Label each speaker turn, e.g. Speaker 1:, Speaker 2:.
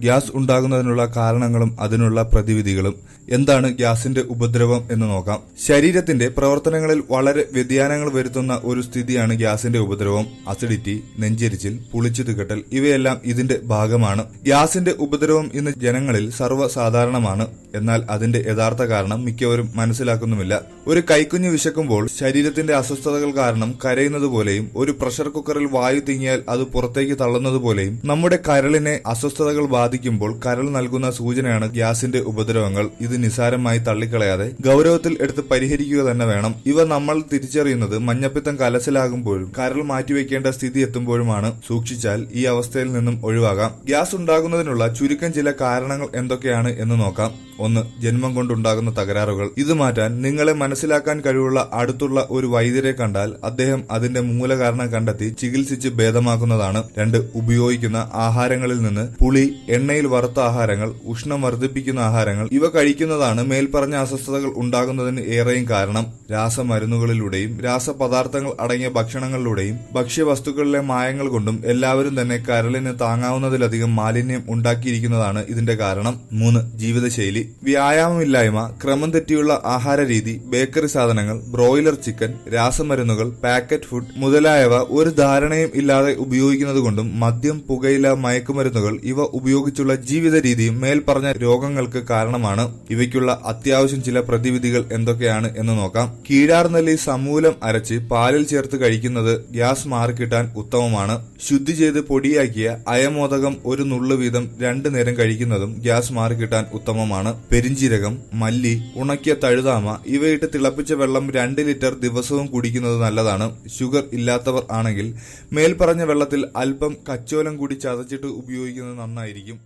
Speaker 1: Gas ഉണ്ടാകുന്നതിനുള്ള കാരണങ്ങളും അതിനുള്ള പ്രതിവിധികളും എന്താണ് ഗ്യാസിന്റെ ഉപദ്രവം എന്ന് നോക്കാം. ശരീരത്തിന്റെ പ്രവർത്തനങ്ങളിൽ വളരെ വ്യതിയാനങ്ങൾ വരുത്തുന്ന ഒരു സ്ഥിതിയാണ് ഗ്യാസിന്റെ ഉപദ്രവം. അസിഡിറ്റി നെഞ്ചരിച്ചിൽ പുളിച്ചു തികട്ടൽ ഇവയെല്ലാം ഇതിന്റെ ഭാഗമാണ്. ഗ്യാസിന്റെ ഉപദ്രവം ഇന്ന് ജനങ്ങളിൽ സർവസാധാരണമാണ്. എന്നാൽ അതിന്റെ യഥാർത്ഥ കാരണം മിക്കവരും മനസ്സിലാക്കുന്നുമില്ല. ഒരു കൈക്കുഞ്ഞ് വിശക്കുമ്പോൾ ശരീരത്തിന്റെ അസ്വസ്ഥതകൾ കാരണം കരയുന്നത് പോലെയും ഒരു പ്രഷർ കുക്കറിൽ വായു തിങ്ങിയാൽ അത് പുറത്തേക്ക് തള്ളുന്നത് പോലെയും നമ്മുടെ കരളിനെ അസ്വസ്ഥതകൾ ബാധിക്കുമ്പോൾ കരൾ നൽകുന്ന സൂചനയാണ് ഗ്യാസിന്റെ ഉപദ്രവങ്ങൾ. ഇത് നിസാരമായി തള്ളിക്കളയാതെ ഗൗരവത്തിൽ എടുത്ത് പരിഹരിക്കുക തന്നെ വേണം. ഇവ നമ്മൾ തിരിച്ചറിയുന്നത് മഞ്ഞപ്പിത്തം കലശലാകുമ്പോഴും കരൾ മാറ്റിവെക്കേണ്ട സ്ഥിതി എത്തുമ്പോഴുമാണ്. സൂക്ഷിച്ചാൽ ഈ അവസ്ഥയിൽ നിന്നും ഒഴിവാകാം. ഗ്യാസ് ഉണ്ടാകുന്നതിനുള്ള ചുരുക്കം ചില കാരണങ്ങൾ എന്തൊക്കെയാണ് എന്ന് നോക്കാം. ഒന്ന് ജന്മം കൊണ്ടുണ്ടാകുന്ന തകരാറുകൾ. ഇത് മാറ്റാൻ നിങ്ങളെ മനസ്സിലാക്കാൻ കഴിവുള്ള അടുത്തുള്ള ഒരു വൈദ്യരെ കണ്ടാൽ അദ്ദേഹം അതിന്റെ മൂലകാരണം കണ്ടെത്തി ചികിത്സിച്ച് ഭേദമാക്കുന്നതാണ്. രണ്ട് ഉപയോഗിക്കുന്ന ആഹാരങ്ങളിൽ നിന്ന് പുളി എണ്ണയിൽ വറുത്ത ആഹാരങ്ങൾ ഉഷ്ണം വർദ്ധിപ്പിക്കുന്ന ആഹാരങ്ങൾ ഇവ കഴിക്കുന്നതാണ് മേൽപ്പറഞ്ഞ അസ്വസ്ഥതകൾ ഉണ്ടാകുന്നതിന് ഏറെയും കാരണം. രാസമരുന്നുകളിലൂടെയും രാസപദാർത്ഥങ്ങൾ അടങ്ങിയ ഭക്ഷണങ്ങളിലൂടെയും ഭക്ഷ്യവസ്തുക്കളിലെ മായങ്ങൾ കൊണ്ടും എല്ലാവരും തന്നെ കരളിന് താങ്ങാവുന്നതിലധികം മാലിന്യം ഉണ്ടാക്കിയിരിക്കുന്നതാണ് ഇതിന്റെ കാരണം. മൂന്ന് ജീവിതശൈലി. വ്യായാമമില്ലായ്മ ക്രമം തെറ്റിയുള്ള ആഹാര രീതി ബേക്കറി സാധനങ്ങൾ ബ്രോയിലർ ചിക്കൻ രാസമരുന്നുകൾ പാക്കറ്റ് ഫുഡ് മുതലായവ ഒരു ധാരണയും ഇല്ലാതെ ഉപയോഗിക്കുന്നതുകൊണ്ടും മദ്യം പുകയില മയക്കുമരുന്നുകൾ ഇവ ഉപയോഗിച്ചുള്ള ജീവിത രീതിയും മേൽപ്പറഞ്ഞ രോഗങ്ങൾക്ക് കാരണമാണ്. ഇവയ്ക്കുള്ള അത്യാവശ്യം ചില പ്രതിവിധികൾ എന്തൊക്കെയാണ് എന്ന് നോക്കാം. കീഴാർനെല്ലി സമൂലം അരച്ച് പാലിൽ ചേർത്ത് കഴിക്കുന്നത് ഗ്യാസ് മാറിക്കിട്ടാൻ ഉത്തമമാണ്. ശുദ്ധി ചെയ്ത് പൊടിയാക്കിയ അയമോദകം ഒരു നുള്ളു വീതം രണ്ടു നേരം കഴിക്കുന്നതും ഗ്യാസ് മാറിക്കിട്ടാൻ ഉത്തമമാണ്. പെരിഞ്ചീരകം മല്ലി ഉണക്കിയ തഴുതാമ ഇവയിട്ട് തിളപ്പിച്ച വെള്ളം രണ്ട് ലിറ്റർ ദിവസവും കുടിക്കുന്നത് നല്ലതാണ്. ഷുഗർ ഇല്ലാത്തവർ ആണെങ്കിൽ മേൽപ്പറഞ്ഞ വെള്ളത്തിൽ അല്പം കച്ചോലം കൂടി ചതച്ചിട്ട് ഉപയോഗിക്കുന്നത് നന്നായിരിക്കും.